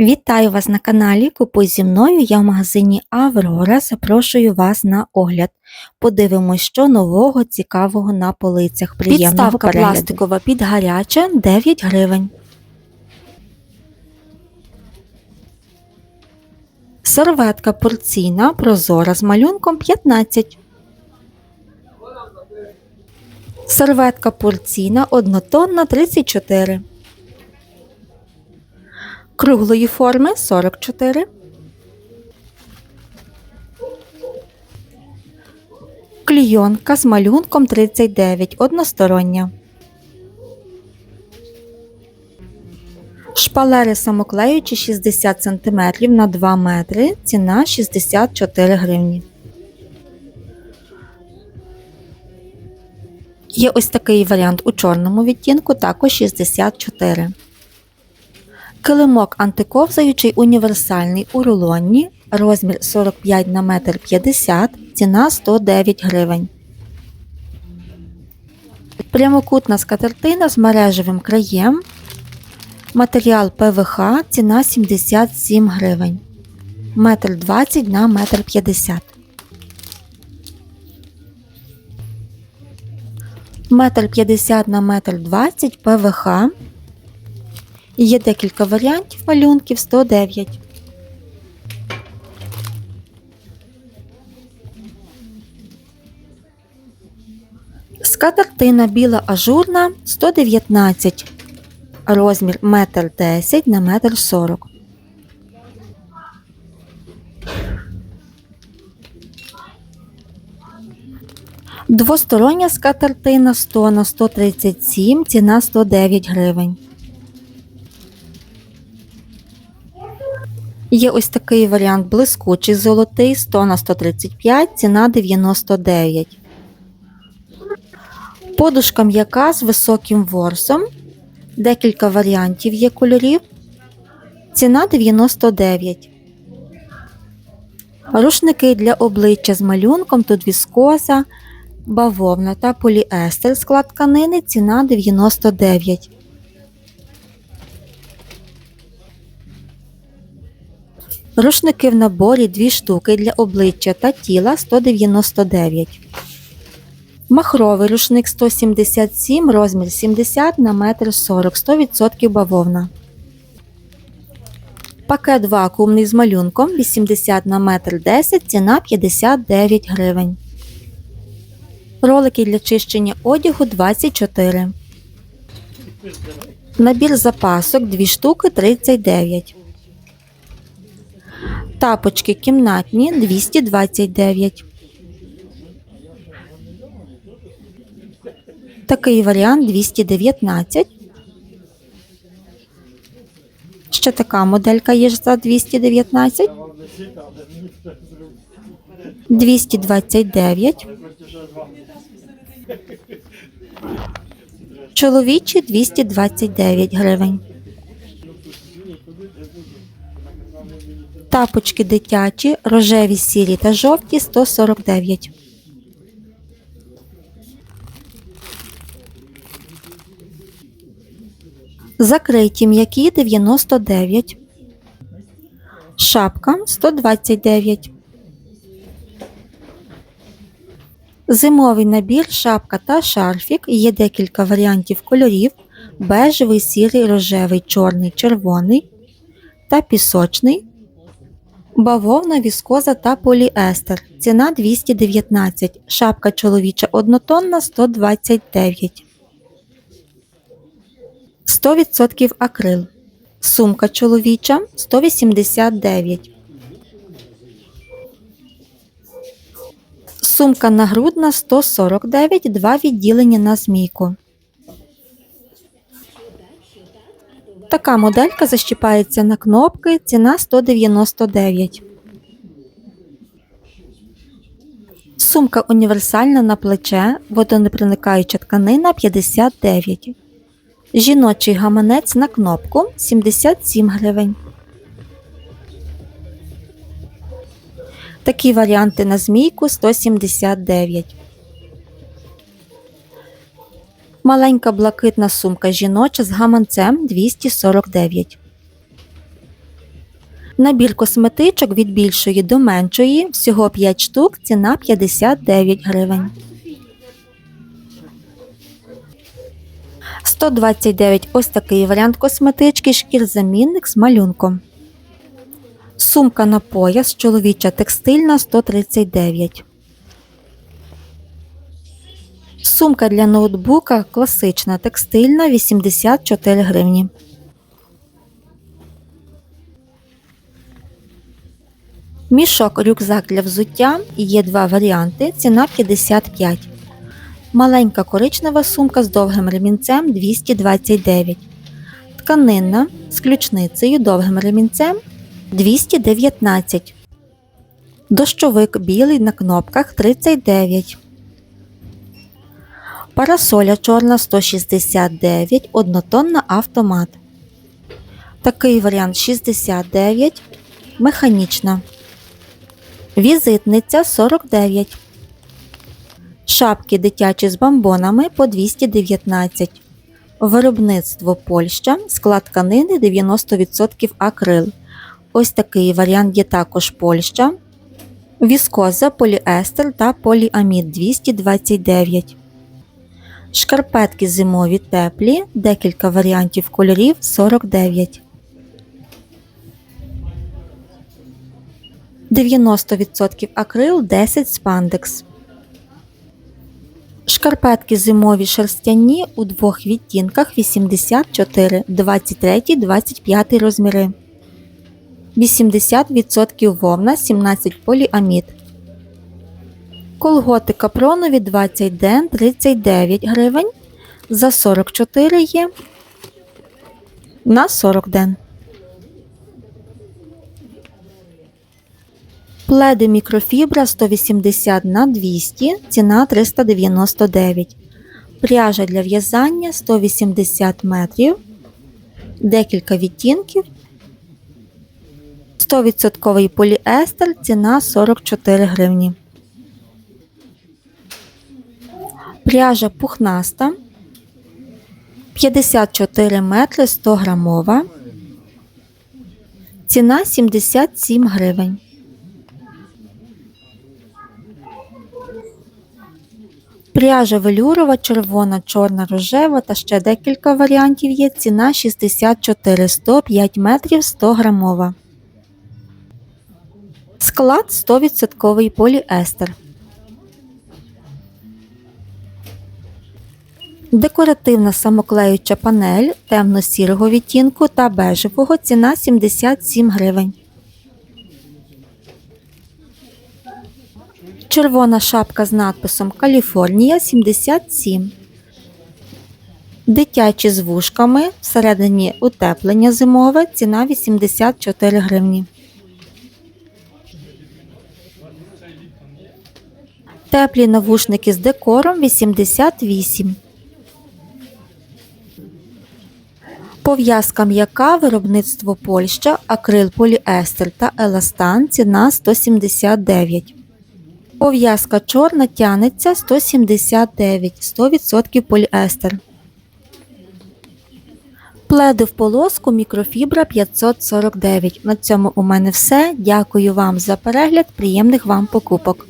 Вітаю вас на каналі Купуй зі мною. Я в магазині Аврора. Запрошую вас на огляд. Подивимось, що нового цікавого на полицях. Приємного Підставка перегляду. пластикова під гаряче 9 гривень. Серветка порційна прозора з малюнком 15. Серветка порційна однотонна 34. Круглої форми 44. Клійонка з малюнком 39 одностороння. Шпалери самоклеючі 60 см на 2 метри. Ціна 64 гривні. Є ось такий варіант у чорному відтінку, також 64. Килимок антиковзаючий універсальний у рулонні, розмір 45 на 1,50 м, ціна 109 гривень. Прямокутна скатертина з мережевим краєм. Матеріал ПВХ, ціна 77 гривень. Метр 20 на метр 50. Метр 50 на метр 20 ПВХ. Є декілька варіантів малюнків 109. Скатертина біла ажурна 119. Розмір 1,10 м на 1,40 м. Двостороння скатертина 100 на 137, ціна 109 гривень. Є ось такий варіант блискучий золотий 100 на 135, ціна 99. Подушка м'яка з високим ворсом. Декілька варіантів є кольорів. Ціна 99. Рушники для обличчя з малюнком тут віскоза, бавовна та поліестер склад тканини. Ціна 99. Рушники в наборі 2 штуки для обличчя та тіла 199. Махровий рушник 177, розмір 70 на 1,40 м, 100% бавовна. Пакет вакуумний з малюнком 80 на 1,10 м, ціна 59 гривень. Ролики для чищення одягу 24. Набір запасок 2 штуки 39. Тапочки кімнатні 229. Такий варіант 219. Ще така моделька є за 219. 229. Чоловічі 229 гривень. Тапочки дитячі, рожеві, сірі та жовті 149. Закриті м'які 99. Шапка 129. Зимовий набір, шапка та шарфік. Є декілька варіантів кольорів: бежевий, сірий, рожевий, чорний, червоний та пісочний. Бавовна, віскоза та поліестер. Ціна 219. Шапка чоловіча однотонна 129. 100% акрил. Сумка чоловіча 189. Сумка нагрудна 149, два відділення на змійку. Така моделька защіпається на кнопки, ціна 199. Сумка універсальна на плече, водонепроникаюча тканина 59. Жіночий гаманець на кнопку 77 гривень. Такі варіанти на змійку 179. Маленька блакитна сумка жіноча з гаманцем 249. Набір косметичок від більшої до меншої, всього 5 штук, ціна 59 гривень. 129 ось такий варіант косметички, шкірзамінник з малюнком. Сумка на пояс, чоловіча текстильна 139. Сумка для ноутбука класична текстильна 84 гривні. Мішок рюкзак для взуття є два варіанти. Ціна 55. Маленька коричнева сумка з довгим ремінцем 229. Тканинна з ключницею довгим ремінцем 219. Дощовик білий на кнопках 39. Парасоля чорна 169, однотонна автомат. Такий варіант 69, механічна. Візитниця 49. Шапки дитячі з бомбонами по 219. Виробництво Польща. Склад тканини 90% акрил. Ось такий варіант є також Польща. Віскоза, поліестер та поліамід 229. Шкарпетки зимові теплі, декілька варіантів кольорів 49. 90% акрил 10 спандекс. Шкарпетки зимові шерстяні у двох відтінках 84, 23, 25 розміри. 80% вовна, 17 поліамід. Колготи капронові 20 ден 39 гривень. За 44 є на 40 ден. Пледи мікрофібра 180 на 200, ціна 399. Пряжа для в'язання 180 метрів, декілька відтінків. 100% поліестер, ціна 44 гривні. Пряжа пухнаста 54 метри 100 грамова. Ціна 77 гривень. Пряжа велюрова, червона, чорна, рожева та ще декілька варіантів є. Ціна 64 105 метрів 100 грамова. Склад 100% поліестер. Декоративна самоклеюча панель темно-сірого відтінку та бежевого ціна 77 гривень. Червона шапка з надписом Каліфорнія 77. Дитячі з вушками всередині утеплення зимове ціна 84 гривні. Теплі навушники з декором 88. Пов'язка м'яка, виробництво Польща, акрил поліестер та еластан ціна 179. Пов'язка чорна тянеться 179, 100% поліестер. Пледи в полоску мікрофібра 549. На цьому у мене все. Дякую вам за перегляд. Приємних вам покупок.